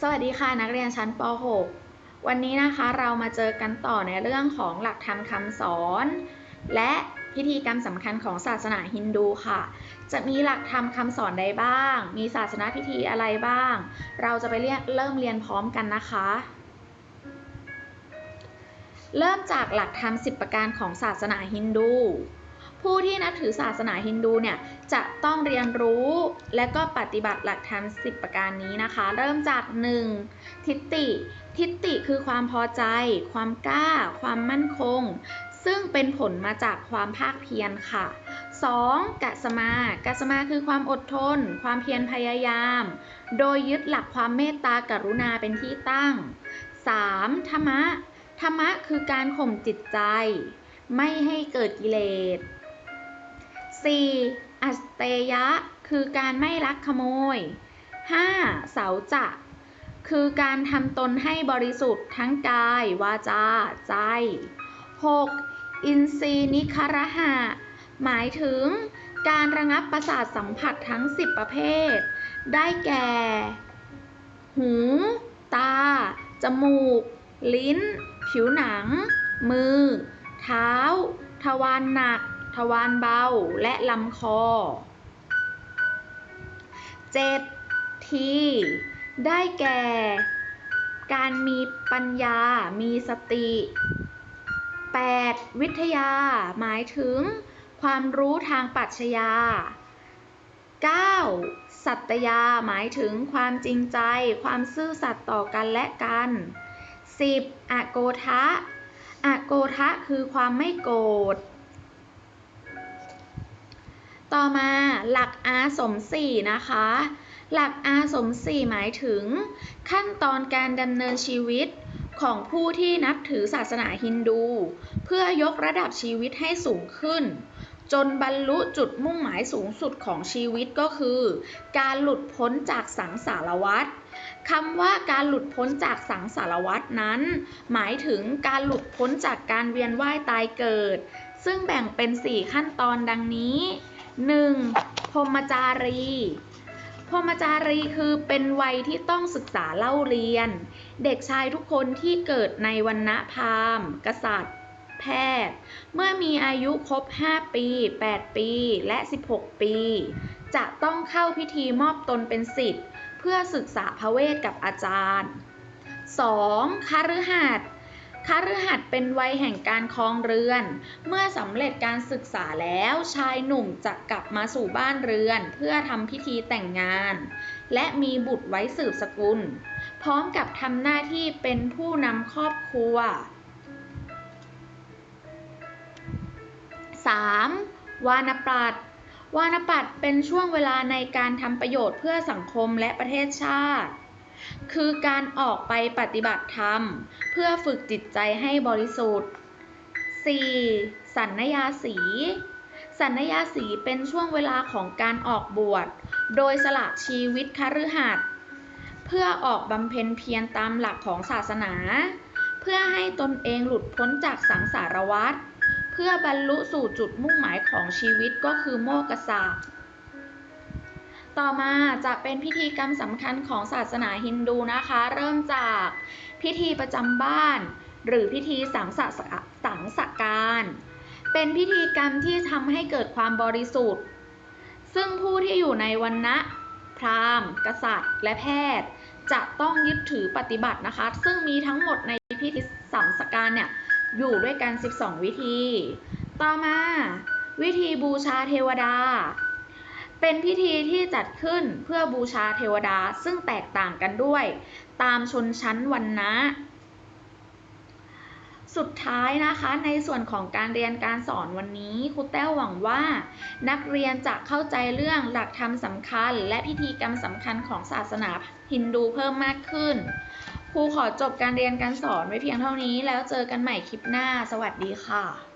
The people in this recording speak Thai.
สวัสดีค่ะนักเรียนชั้นป .6 วันนี้นะคะเรามาเจอกันต่อในเรื่องของหลักธรรมคำสอน และพิธีกรรมสำคัญของศาสนาฮินดูค่ะ จะมีหลักธรรมคำสอนใดบ้าง มีศาสนาพิธีอะไรบ้าง เราจะไปเรียเริ่มเรียนพร้อมกันนะคะ เริ่มจากหลักธรรม 10 ประการของศาสนาฮินดู ผู้ที่นับถือศาสนาฮินดูเนี่ยจะต้องเรียนรู้และก็ปฏิบัติหลักธรรม 10 ประการนี้นะคะ เริ่มจาก 1. ทิฏฐิทิฏฐิคือความพอใจ ความกล้า ความมั่นคง ซึ่งเป็นผลมาจากความภาคเพียรค่ะ 2. กัสมากัสมาคือความอดทน ความเพียรพยายาม โดยยึดหลักความเมตตากรุณาเป็นที่ตั้ง 3. ธรรมะธรรมะคือการข่มจิตใจ ไม่ให้เกิดกิเลส 4. อัสเตยะ คือการไม่ลักขโมย 5. เสาจะ คือการทำตนให้บริสุทธิ์ทั้งกาย วาจา ใจ 6. อินทรีนิครหะ หมายถึงการระงับประสาทสัมผัสทั้ง 10 ประเภท ได้แก่ หู ตา จมูก ลิ้น ผิวหนัง มือ เท้า ทวารหนัก ทวารเบาและลำคอ 7. ทีได้แก่ การมีปัญญา มีสติ 8. วิทยา หมายถึง ความรู้ทางปรัชญา 9. สัตยา หมายถึงความจริงใจ ความซื่อสัตย์ต่อกันและกัน 10. อโกทะอโกทะคือความไม่โกรธ ต่อมาหลักอาสมสี่นะคะ หลักอาสมสี่หมายถึง ขั้นตอนการดำเนินชีวิตของผู้ที่นับถือศาสนาฮินดู เพื่อยกระดับชีวิตให้สูงขึ้น จนบรรลุจุดมุ่งหมายสูงสุดของชีวิตก็คือ การหลุดพ้นจากสังสารวัฏคำว่าการหลุดพ้นจากสังสารวัฏนั้น หมายถึงการหลุดพ้นจากการเวียนว่ายตายเกิด ซึ่งแบ่งเป็น 4 ขั้นตอนดังนี้ 1. พรมจารีพรมจารีคือเป็นวัยที่ต้องศึกษาเล่าเรียน เด็กชายทุกคนที่เกิดในวันณะพราหมณ์ กษัตริย์ แพทย์ เมื่อมีอายุครบ 5 ปี 8 ปี และ 16 ปี จะต้องเข้าพิธีมอบตนเป็นศิษย์เพื่อศึกษาพระเวทกับอาจารย์ 2. คฤหัสถ์ คฤหัสถ์เป็นวัยแห่งการครองเรือน เมื่อสำเร็จการศึกษาแล้วชายหนุ่มจะกลับมาสู่บ้านเรือน เพื่อทำพิธีแต่งงาน และมีบุตรไว้สืบสกุล พร้อมกับทำหน้าที่เป็นผู้นำครอบครัว 3. วานปัตวานปัตเป็นช่วงเวลาในการทำประโยชน์เพื่อสังคมและประเทศชาติ คือการออกไปปฏิบัติธรรม เพื่อฝึกจิตใจให้บริสุทธิ์ 4. สันนยาสี สันนยาสีเป็นช่วงเวลาของการออกบวช โดยสละชีวิตคฤหัสถ์เพื่อออกบำเพ็ญเพียรตามหลักของศาสนา เพื่อให้ตนเองหลุดพ้นจากสังสารวัฏเพื่อบรรลุสู่จุดมุ่งหมายของชีวิตก็คือโมกษะ ต่อมาจะเป็นพิธีกรรมสำคัญของศาสนาฮินดูนะคะ เริ่มจากพิธีประจำบ้าน หรือพิธีสังสสังสการ เป็นพิธีกรรมที่ทำให้เกิดความบริสุทธิ์ ซึ่งผู้ที่อยู่ในวันนะพราหมณ์ กษัตริย์ และแพทย์ จะต้องยึดถือปฏิบัตินะคะ ซึ่งมีทั้งหมดในพิธีสังสการเนี่ยอยู่ด้วยกัน 12 วิธี ต่อมา วิธีบูชาเทวดา เป็นพิธีที่จัดขึ้นเพื่อบูชาเทวดาซึ่งแตกต่างกันด้วย ตามชนชั้นวรรณะสุดท้ายนะคะในส่วนของการเรียนการสอนวันนี้ครูแต้วหวังว่า นักเรียนจะเข้าใจเรื่องหลักธรรมสำคัญ และพิธีกรรมสำคัญของศาสนาฮินดูเพิ่มมากขึ้นครูขอจบการเรียนการสอนไว้เพียงเท่านี้แล้วเจอกันใหม่คลิปหน้า สวัสดีค่ะ